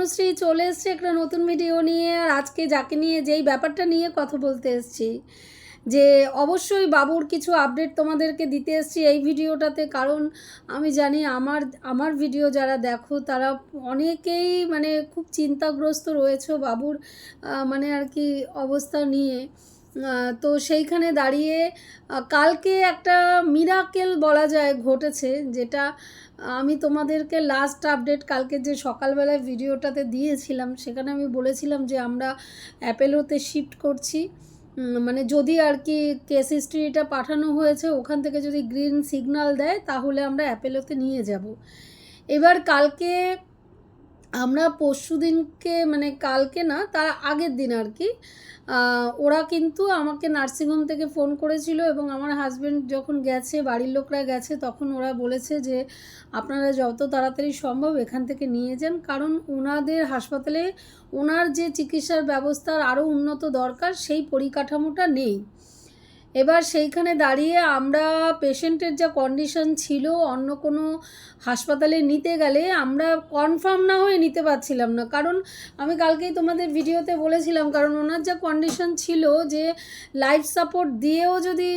তনুশ্রী চলে এসছে একটা নতুন ভিডিও নিয়ে, আর আজকে যাকে নিয়ে যেই ব্যাপারটা নিয়ে কথা বলতে এসছি, যে অবশ্যই বাবুর কিছু আপডেট তোমাদেরকে দিতে এসছি এই ভিডিওটাতে কারণ আমি জানি আমার আমার ভিডিও যারা দেখো, তারা অনেকেই মানে খুব চিন্তাগ্রস্ত রয়েছে বাবুর মানে আর কি অবস্থা নিয়ে। তো সেইখানে দাঁড়িয়ে কালকে একটা মিরাকেল বলা যায়, ঘটেছে যেটা আমি তোমাদেরকে লাস্ট আপডেট কালকে যে সকালবেলায় ভিডিওটাতে দিয়েছিলাম, সেখানে আমি বলেছিলাম যে আমরা অ্যাপেলোতে শিফট করছি। মানে যদি আর কি কেস হিস্ট্রিটা পাঠানো হয়েছে, ওখান থেকে যদি গ্রিন সিগন্যাল দেয়, তাহলে আমরা অ্যাপেলোতে নিয়ে যাব। এবার কালকে আমরা পরশু দিনকে মানে কালকে না, তার আগের দিন আর কি ওরা কিন্তু আমাকে নার্সিংহোম থেকে ফোন করেছিল এবং আমার হাজব্যান্ড যখন গেছে, বাড়ির লোকরা গেছে, তখন ওরা বলেছে যে, আপনারা যত তাড়াতাড়ি সম্ভব এখান থেকে নিয়ে যান। কারণ ওনাদের হাসপাতালে ওনার যে চিকিৎসার ব্যবস্থার আরও উন্নত দরকার, সেই পরিকাঠামোটা নেই। এবার সেইখানে দাঁড়িয়ে আমরা পেশেন্টের যা কন্ডিশন ছিল, অন্য কোনো হাসপাতালে নিতে গেলে আমরা কনফার্ম না হয়ে নিতে পারছিলাম না। কারণ আমি কালকেই তোমাদের ভিডিওতে বলেছিলাম, কারণ ওনার যা কন্ডিশন ছিল যে লাইফ সাপোর্ট দিয়েও যদি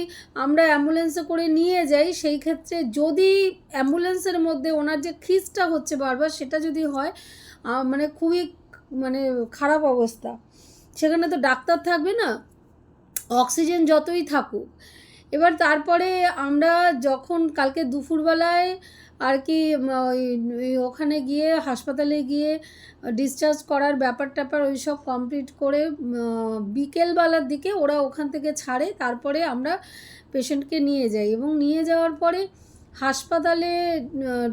আমরা অ্যাম্বুলেন্সে করে নিয়ে যাই, সেই ক্ষেত্রে যদি অ্যাম্বুলেন্সের মধ্যে ওনার যে খিসটা হচ্ছে বারবার, সেটা যদি হয় মানে খুবই মানে খারাপ অবস্থা। সেখানে তো ডাক্তার থাকবে না অক্সিজেন যতই থাকুক। এবার তারপরে আমরা যখন কালকে দুপুরবেলায় আর কি ওখানে গিয়ে হাসপাতালে গিয়ে ডিসচার্জ করার ব্যাপার ট্যাপার ওই সব কমপ্লিট করে বিকেলবেলার দিকে ওরা ওখান থেকে ছাড়ে, তারপরে আমরা পেশেন্টকে নিয়ে যাই এবং নিয়ে যাওয়ার পরে হাসপাতালে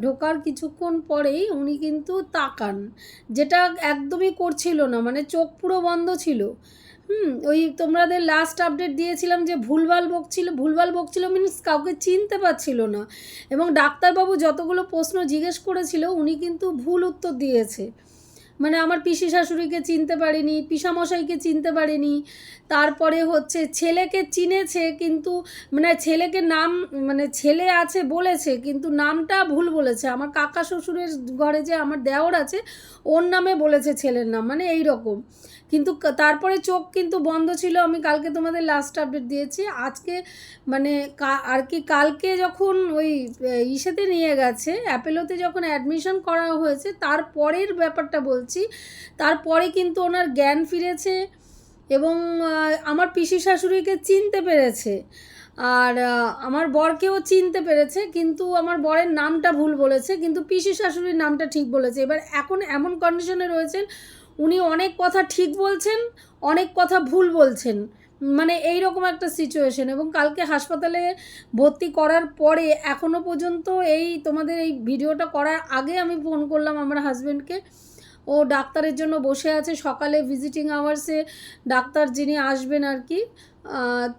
ঢোকার কিছুক্ষণ পরেই উনি কিন্তু তাকান, যেটা একদমই করছিল না মানে চোখ পুরো বন্ধ ছিল। হুম, ওই তোমাদের লাস্ট আপডেট দিয়েছিলাম যে ভুলভাল বকছিল ভুলভাল বকছিল মিনস কাউকে চিনতে পারছিল না। এবং ডাক্তারবাবু যতগুলো প্রশ্ন জিজ্ঞেস করেছিল, উনি কিন্তু ভুল উত্তর দিয়েছে। মানে আমার পিসি শাশুড়িকে চিনতে পারেনি, পিসামশাইকে চিনতে পারেনি। তারপরে হচ্ছে ছেলেকে চিনেছে, কিন্তু মানে ছেলেকে নাম মানে ছেলে আছে বলেছে, কিন্তু নামটা ভুল বলেছে। আমার কাকা শ্বশুরের ঘরে যে আমার দেওর আছে, ওর নামে বলেছে ছেলের নাম মানে এই রকম কিন্তু তারপরে চোখ কিন্তু বন্ধ ছিল, আমি কালকে তোমাদের লাস্ট আপডেট দিয়েছি। আজকে মানে আর কি কালকে যখন ওই ইসেতে নিয়ে গেছে অ্যাপেলোতে যখন অ্যাডমিশন করা হয়েছে তারপরের ব্যাপারটা বলছি তারপরে কিন্তু ওনার জ্ঞান ফিরেছে এবং আমার পিসি শাশুড়িকে চিনতে পেরেছে। আর আমার বরকেও চিনতে পেরেছে, কিন্তু আমার বরের নামটা ভুল বলেছে, কিন্তু পিসি শাশুড়ির নামটা ঠিক বলেছে। এবার এখন এমন কন্ডিশনে রয়েছেন উনি অনেক কথা ঠিক বলছেন, অনেক কথা ভুল বলছেন। মানে এই রকম একটা সিচুয়েশন এবং কালকে হাসপাতালে ভর্তি করার পরে এখনও পর্যন্ত এই তোমাদের এই ভিডিওটা করার আগে আমি ফোন করলাম আমার হাজব্যান্ডকে ও ডাক্তারের জন্য বসে আছে, সকালে ভিজিটিং আওয়ার্সে ডাক্তার যিনি আসবেন আর কি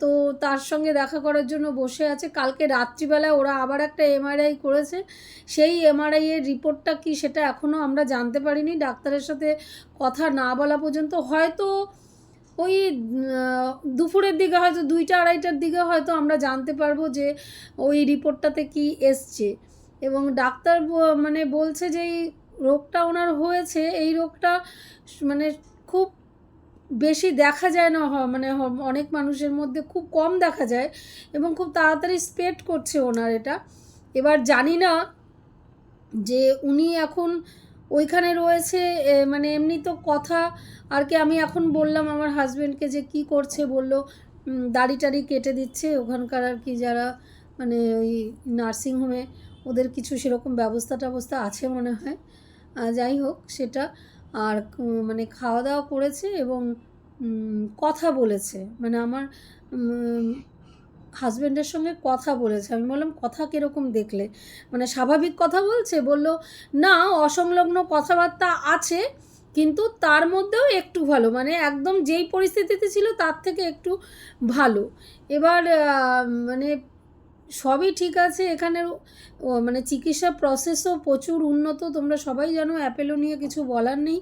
তো তার সঙ্গে দেখা করার জন্য বসে আছে। কালকে রাত্রিবেলায় ওরা আবার একটা এমআরআই করেছে। সেই এমআরআই এর রিপোর্টটা কি সেটা এখনও আমরা জানতে পারিনি। ডাক্তারের সাথে কথা না বলা পর্যন্ত হয়তো ওই দুপুরের দিকে হয়তো দুইটা, আড়াইটার দিকে হয়তো আমরা জানতে পারব যে ওই রিপোর্টটাতে কি এসছে। এবং ডাক্তার মানে বলছে যে এই রোগটা ওনার হয়েছে। এই রোগটা মানে খুব বেশি দেখা যায় না মানে অনেক মানুষের মধ্যে খুব কম দেখা যায় এবং খুব তাড়াতাড়ি স্প্রেড করছে ওনার এটা। এবার জানি না যে উনি এখন ওইখানে রয়েছে মানে এমনি তো কথা আর কি আমি এখন বললাম আমার হাজব্যান্ডকে যে কি করছে বলল দাড়ি টাড়ি কেটে দিচ্ছে, ওখানকার আর কি যারা মানে ওই নার্সিংহোমে ওদের কিছু সেরকম ব্যবস্থা ট্যবস্থা আছে মনে হয়। যাই হোক সেটা। আর মানে খাওয়া দাওয়া করেছে এবং কথা বলেছে। মানে আমার হাজব্যান্ডের সঙ্গে কথা বলেছে। আমি বললাম, কথা কীরকম দেখলে? মানে স্বাভাবিক কথা বলছে, বলল, না, অসংলগ্ন কথাবার্তা আছে, কিন্তু তার মধ্যেও একটু ভালো। মানে একদম যেই পরিস্থিতিতে ছিল, তার থেকে একটু ভালো। এবার মানে সবই ঠিক আছে এখানে মানে চিকিৎসা প্রসেসও প্রচুর উন্নত, তোমরা সবাই জানো অ্যাপেলো নিয়ে কিছু বলার নেই,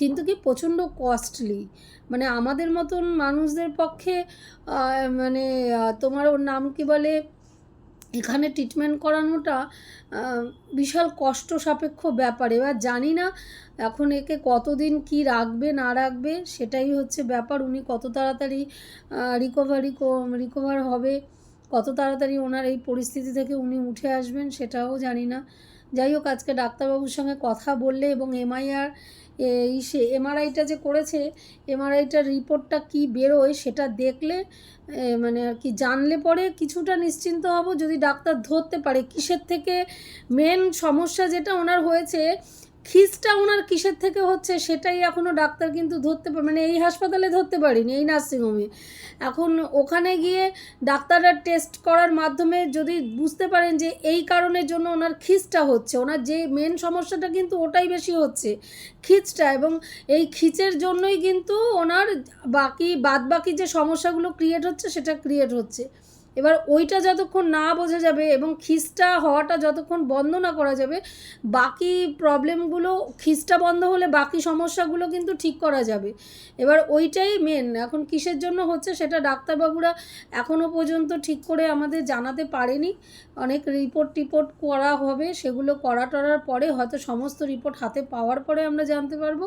কিন্তু কি প্রচণ্ড কস্টলি মানে আমাদের মতন মানুষদের পক্ষে মানে তোমার ওর নাম কি বলে, এখানে ট্রিটমেন্ট করানোটা বিশাল কষ্ট সাপেক্ষ ব্যাপার। এবার জানি না এখন একে কতদিন কি রাখবে, না রাখবে, সেটাই হচ্ছে ব্যাপার। উনি কত তাড়াতাড়ি রিকভারি রিকভার হবে। কত তাড়াতাড়ি ওনার এই পরিস্থিতি থেকে উনি উঠে আসবেন সেটাও জানি না। যাই হোক, আজকে ডাক্তারবাবুর সঙ্গে কথা বললে এবং এমআইআর এই সে, এমআরআইটা যে করেছে, এমআরআইটার রিপোর্টটা কি বেরোয় সেটা দেখলে মানে আর কি জানলে পরে কিছুটা নিশ্চিন্ত হব যদি ডাক্তার ধরতে পারে। কিসের থেকে মেন সমস্যা যেটা ওনার হয়েছে খিসটা ওনার কিসের থেকে হচ্ছে সেটাই এখনও ডাক্তার কিন্তু ধরতে মানে এই হাসপাতালে ধরতে পারিনি, এই নার্সিংহোমে। এখন ওখানে গিয়ে ডাক্তাররা টেস্ট করার মাধ্যমে যদি বুঝতে পারেন যে এই কারণের জন্য ওনার খিচটা হচ্ছে, ওনার যে মেন সমস্যাটা কিন্তু ওটাই বেশি হচ্ছে খিচটা এবং এই খিচের জন্যই কিন্তু ওনার বাকি বাদ বাকি যে সমস্যাগুলো ক্রিয়েট হচ্ছে সেটা ক্রিয়েট হচ্ছে। এবার ওইটা যতক্ষণ না বোঝা যাবে এবং খিস্টা হওয়াটা যতক্ষণ বন্ধ না করা যাবে, বাকি প্রবলেমগুলো খিস্টা বন্ধ হলে বাকি সমস্যাগুলো কিন্তু ঠিক করা যাবে। এবার ওইটাই মেন এখন কিসের জন্য হচ্ছে সেটা ডাক্তারবাবুরা এখনও পর্যন্ত ঠিক করে আমাদের জানাতে পারেনি। অনেক রিপোর্ট টিপোর্ট করা হবে, সেগুলো করা টরার পরে হয়তো সমস্ত রিপোর্ট হাতে পাওয়ার পরে আমরা জানতে পারব।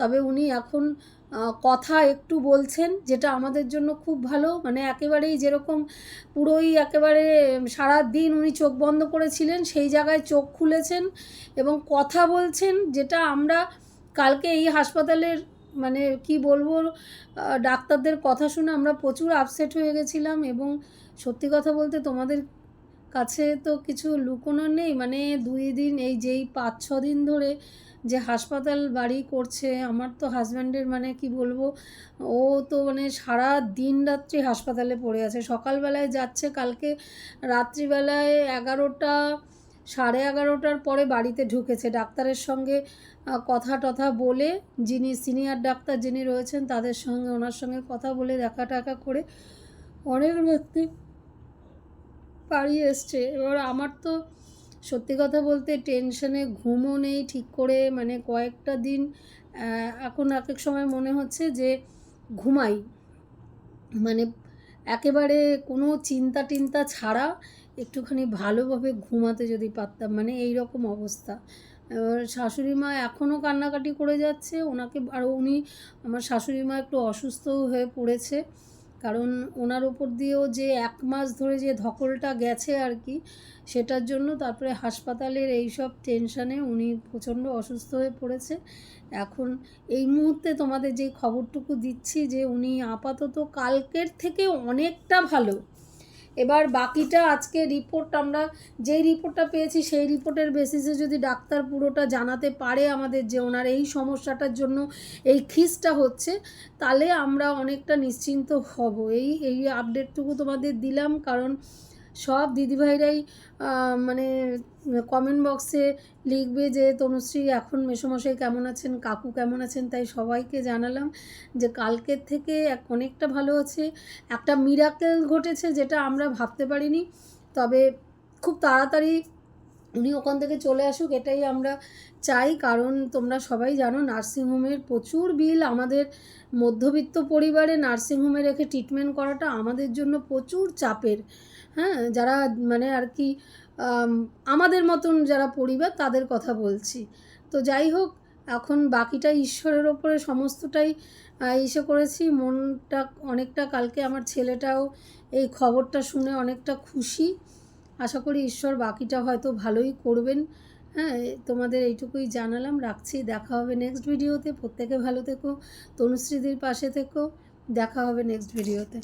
তবে উনি এখন কথা একটু বলছেন, যেটা আমাদের জন্য খুব ভালো। মানে একেবারেই যেরকম পুরোই একেবারে সারা দিন উনি চোখ বন্ধ করেছিলেন, সেই জায়গায় চোখ খুলেছেন এবং কথা বলছেন, যেটা আমরা কালকে এই হাসপাতালের মানে কি বলব ডাক্তারদের কথা শুনে আমরা প্রচুর আপসেট হয়ে গেছিলাম এবং সত্যি কথা বলতে তোমাদের কাছে তো কিছু লুকোনো নেই। মানে দুই দিন, এই যেই পাঁচ ছ দিন ধরে যে হাসপাতাল বাড়ি করছে, আমার তো হাজব্যান্ডের মানে কি বলব, ও তো মানে সারা দিন রাত্রি হাসপাতালে পড়ে আছে। সকালবেলায় যাচ্ছে কালকে রাত্রিবেলায় এগারোটা, সাড়ে এগারোটার পরে বাড়িতে ঢুকেছে। ডাক্তারের সঙ্গে কথা টথা বলে যিনি সিনিয়র ডাক্তার যিনি রয়েছেন তাদের সঙ্গে, ওনার সঙ্গে কথা বলে দেখা টাকা করে অনেক ব্যক্তি পাড়িয়ে এসছে। এবার আমার তো সত্যি কথা বলতে টেনশনে ঘুমও নেই ঠিক করে মানে কয়েকটা দিন এখন এক এক সময় মনে হচ্ছে যে ঘুমাই। মানে একেবারে কোনো চিন্তা টিন্তা ছাড়া একটুখানি ভালোভাবে ঘুমাতে যদি পারতাম মানে এই রকম অবস্থা। এবার শাশুড়ি মা এখনও কান্নাকাটি করে যাচ্ছে, ওনাকে, আর উনি, আমার শাশুড়ি মা একটু অসুস্থও হয়ে পড়েছে। কারণ ওনার ওপর দিয়েও যে এক মাস ধরে যে ধকলটা গেছে আর কি, সেটার জন্য তারপরে হাসপাতালের এই সব টেনশানে উনি প্রচণ্ড অসুস্থ হয়ে পড়েছে। এখন এই মুহূর্তে তোমাদের যে খবরটুকু দিচ্ছি যে উনি আপাতত কালকের থেকে অনেকটা ভালো। এবার বাকিটা আজকে রিপোর্ট আমরা যেই রিপোর্টটা পেয়েছি সেই রিপোর্টের বেসিসে যদি ডাক্তার পুরোটা জানাতে পারে আমাদের যে ওনার এই সমস্যাটার জন্য, এই খিসটা হচ্ছে, তাহলে আমরা অনেকটা নিশ্চিন্ত হব। এই এই আপডেটটুকু তোমাদের দিলাম, কারণ সব দিদিভাইরাই মানে কমেন্ট বক্সে লিখবে যে, তনুশ্রী, এখন মেসোমশাই কেমন আছেন? কাকু কেমন আছেন? তাই সবাইকে জানালাম যে, কালকের থেকে অনেকটা ভালো আছে। একটা মিরাকেল ঘটেছে যেটা আমরা ভাবতে পারিনি। তবে খুব তাড়াতাড়ি উনি ওখান থেকে চলে আসুক, এটাই আমরা চাই। কারণ তোমরা সবাই জানো, নার্সিংহোমের প্রচুর বিল আমাদের মধ্যবিত্ত পরিবারে নার্সিংহোমে রেখে ট্রিটমেন্ট করাটা আমাদের জন্য প্রচুর চাপের। হ্যাঁ যারা মানে আর কি আমাদের মতন যারা পরিবার, তাদের কথা বলছি। তো যাই হোক, এখন বাকিটা ঈশ্বরের ওপরে সমস্তটাই ইসে করেছি। মনটা অনেকটা কালকে আমার ছেলেটাও এই খবরটা শুনে অনেকটা খুশি। আশা করি ঈশ্বর বাকিটা হয়তো ভালোই করবেন। হ্যাঁ তোমাদের এইটুকুই জানালাম, রাখছি। দেখা হবে নেক্সট ভিডিওতে প্রত্যেকে ভালো থেকো, তনুশ্রীদের পাশে থেকো। দেখা হবে নেক্সট ভিডিওতে